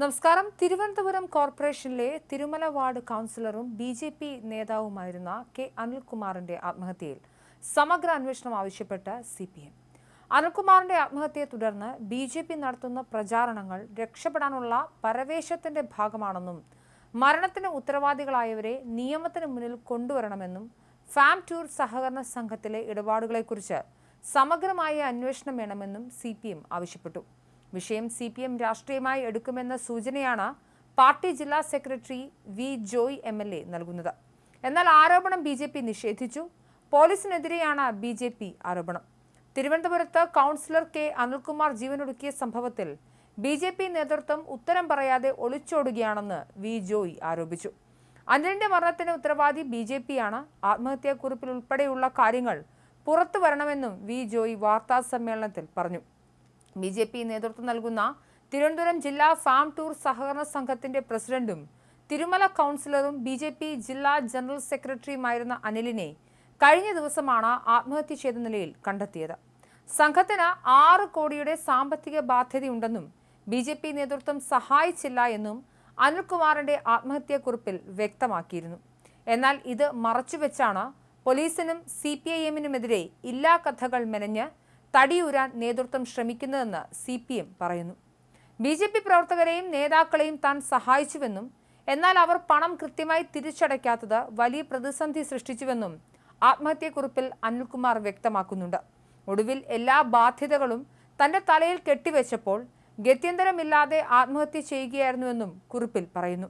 നമസ്കാരം. തിരുവനന്തപുരം കോർപ്പറേഷനിലെ തിരുമല വാർഡ് കൗൺസിലറും ബി ജെ പി നേതാവുമായിരുന്ന കെ അനിൽകുമാറിന്റെ ആത്മഹത്യയിൽ സമഗ്ര അന്വേഷണം ആവശ്യപ്പെട്ട് സി പി എം. അനിൽകുമാറിന്റെ ആത്മഹത്യയെ തുടർന്ന് ബി ജെ പി നടത്തുന്ന പ്രചാരണങ്ങൾ രക്ഷപ്പെടാനുള്ള പരവേശത്തിന്റെ ഭാഗമാണെന്നും മരണത്തിന് ഉത്തരവാദികളായവരെ നിയമത്തിന് മുന്നിൽ കൊണ്ടുവരണമെന്നും ഫാം ടൂർ സഹകരണ സംഘത്തിലെ ഇടപാടുകളെക്കുറിച്ച് സമഗ്രമായ അന്വേഷണം വേണമെന്നും സി ആവശ്യപ്പെട്ടു. വിഷയം സി പി എം രാഷ്ട്രീയമായി എടുക്കുമെന്ന സൂചനയാണ് പാർട്ടി ജില്ലാ secretary V Joy M L A നൽകുന്നത്. എന്നാൽ ആരോപണം ബി ജെ പി നിഷേധിച്ചു. പോലീസിനെതിരെയാണ് ബി ജെ പി ആരോപണം. തിരുവനന്തപുരത്ത് കൗൺസിലർ കെ അനിൽകുമാർ ജീവനൊടുക്കിയ സംഭവത്തിൽ ബി ജെ പി നേതൃത്വം ഉത്തരം പറയാതെ ഒളിച്ചോടുകയാണെന്ന് വി ജോയ് ആരോപിച്ചു. അനിലിന്റെ മരണത്തിന് ഉത്തരവാദി ബി ജെ പിയാണ്. ആത്മഹത്യാക്കുറിപ്പിൽ ഉൾപ്പെടെയുള്ള കാര്യങ്ങൾ പുറത്തു വരണമെന്നും വി ജോയ് വാർത്താ സമ്മേളനത്തിൽ പറഞ്ഞു. ബി ജെ പി നേതൃത്വം നൽകുന്ന തിരുവനന്തപുരം ജില്ലാ ഫാം ടൂർ സഹകരണ സംഘത്തിന്റെ പ്രസിഡന്റും തിരുമല കൗൺസിലറും ബി ജെ പി ജില്ലാ ജനറൽ സെക്രട്ടറിയുമായിരുന്ന അനിലിനെ കഴിഞ്ഞ ദിവസമാണ് ആത്മഹത്യ ചെയ്ത നിലയിൽ കണ്ടെത്തിയത്. സംഘത്തിന് ആറ് കോടിയുടെ സാമ്പത്തിക ബാധ്യതയുണ്ടെന്നും ബി ജെ പി നേതൃത്വം സഹായിച്ചില്ല എന്നും അനിൽകുമാറിന്റെ ആത്മഹത്യാക്കുറിപ്പിൽ വ്യക്തമാക്കിയിരുന്നു. എന്നാൽ ഇത് മറച്ചുവെച്ചാണ് പോലീസിനും സി പി ഐ എമ്മിനുമെതിരെ ഇല്ലാ കഥകൾ മെനഞ്ഞ് തടിയൂരാൻ നേതൃത്വം ശ്രമിക്കുന്നതെന്ന് സി പി എം പറയുന്നു. ബി ജെ പി പ്രവർത്തകരെയും നേതാക്കളെയും താൻ സഹായിച്ചുവെന്നും എന്നാൽ അവർ പണം കൃത്യമായി തിരിച്ചടയ്ക്കാത്തത് വലിയ പ്രതിസന്ധി സൃഷ്ടിച്ചുവെന്നും ആത്മഹത്യക്കുറിപ്പിൽ അനിൽകുമാർ വ്യക്തമാക്കുന്നുണ്ട്. ഒടുവിൽ എല്ലാ ബാധ്യതകളും തന്റെ തലയിൽ കെട്ടിവെച്ചപ്പോൾ ഗത്യന്തരമില്ലാതെ ആത്മഹത്യ ചെയ്യുകയായിരുന്നുവെന്നും കുറിപ്പിൽ പറയുന്നു.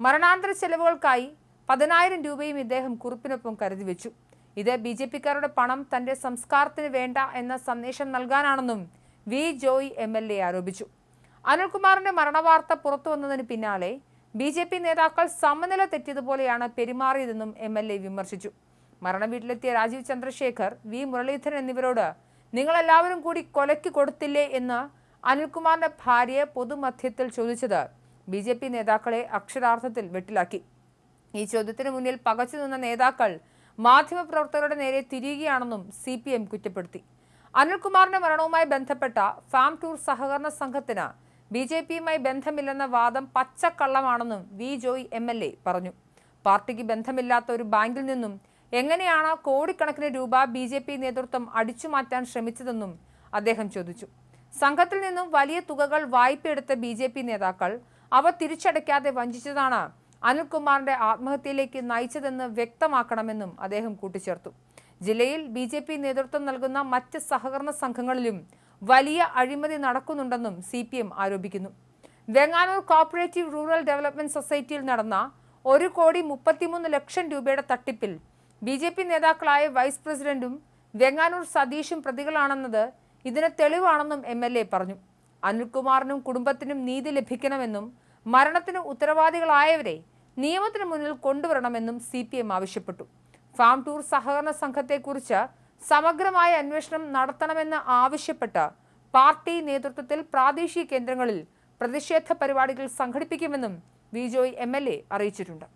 മരണാന്തര ചെലവുകൾക്കായി പതിനായിരം രൂപയും ഇദ്ദേഹം കുറിപ്പിനൊപ്പം കരുതി വെച്ചു ഇത് ബി ജെ പിക്കാരുടെ പണം തന്റെ സംസ്കാരത്തിന് വേണ്ട എന്ന സന്ദേശം നൽകാനാണെന്നും V Joy M L A ആരോപിച്ചു. അനിൽകുമാറിന്റെ മരണവാർത്ത പുറത്തു വന്നതിന് പിന്നാലെ ബി ജെ പി നേതാക്കൾ സമനില തെറ്റിയതുപോലെയാണ് പെരുമാറിയതെന്നും എം എൽ എ വിമർശിച്ചു. മരണവീട്ടിലെത്തിയ രാജീവ് ചന്ദ്രശേഖർ വി മുരളീധരൻ എന്നിവരോട് നിങ്ങളെല്ലാവരും കൂടി കൊലയ്ക്ക് കൊടുത്തില്ലേ എന്ന് അനിൽകുമാറിന്റെ ഭാര്യയെ പൊതുമധ്യത്തിൽ ചോദിച്ചത് ബി ജെ പി നേതാക്കളെ അക്ഷരാർത്ഥത്തിൽ വെട്ടിലാക്കി. ഈ ചോദ്യത്തിന് മുന്നിൽ പകച്ചു നിന്ന നേതാക്കൾ മാധ്യമപ്രവർത്തകരുടെ നേരെ തിരിയുകയാണെന്നും സി പി എം കുറ്റപ്പെടുത്തി. അനിൽകുമാറിന്റെ മരണവുമായി ബന്ധപ്പെട്ട ഫാം ടൂർ സഹകരണ സംഘത്തിന് ബി ജെ പിയുമായി ബന്ധമില്ലെന്ന വാദം പച്ചക്കള്ളമാണെന്നും V Joy M L A പറഞ്ഞു. പാർട്ടിക്ക് ബന്ധമില്ലാത്ത ഒരു ബാങ്കിൽ നിന്നും എങ്ങനെയാണ് കോടിക്കണക്കിന് രൂപ ബി ജെ പി നേതൃത്വം അടിച്ചുമാറ്റാൻ ശ്രമിച്ചതെന്നും അദ്ദേഹം ചോദിച്ചു. സംഘത്തിൽ നിന്നും വലിയ തുകകൾ വായ്പയെടുത്ത ബി ജെ പി നേതാക്കൾ അവ തിരിച്ചടയ്ക്കാതെ വഞ്ചിച്ചതാണ് അനിൽകുമാറിന്റെ ആത്മഹത്യയിലേക്ക് നയിച്ചതെന്ന് വ്യക്തമാക്കണമെന്നും അദ്ദേഹം കൂട്ടിച്ചേർത്തു. ജില്ലയിൽ ബി ജെ പി നേതൃത്വം നൽകുന്ന മറ്റ് സഹകരണ സംഘങ്ങളിലും വലിയ അഴിമതി നടക്കുന്നുണ്ടെന്നും സി പി എം ആരോപിക്കുന്നു. വെങ്ങാനൂർ കോപ്പറേറ്റീവ് റൂറൽ ഡെവലപ്മെന്റ് സൊസൈറ്റിയിൽ നടന്ന ഒരു കോടി മുപ്പത്തിമൂന്ന് ലക്ഷം രൂപയുടെ തട്ടിപ്പിൽ ബി ജെ പി നേതാക്കളായ വൈസ് പ്രസിഡന്റും വെങ്ങാനൂർ സതീഷും പ്രതികളാണെന്നത് ഇതിന് തെളിവാണെന്നും എം എൽ എ പറഞ്ഞു. അനിൽകുമാറിനും കുടുംബത്തിനും നീതി ലഭിക്കണമെന്നും മരണത്തിന് ഉത്തരവാദികളായവരെ നിയമത്തിന് മുന്നിൽ കൊണ്ടുവരണമെന്നും സി പി എം ആവശ്യപ്പെട്ടു. ഫാം ടൂർ സഹകരണ സംഘത്തെക്കുറിച്ച് സമഗ്രമായ അന്വേഷണം നടത്തണമെന്ന് ആവശ്യപ്പെട്ട് പാർട്ടി നേതൃത്വത്തിൽ പ്രാദേശിക കേന്ദ്രങ്ങളിൽ പ്രതിഷേധ പരിപാടികൾ സംഘടിപ്പിക്കുമെന്നും വിജോയ് എം എൽ എ അറിയിച്ചിട്ടുണ്ട്.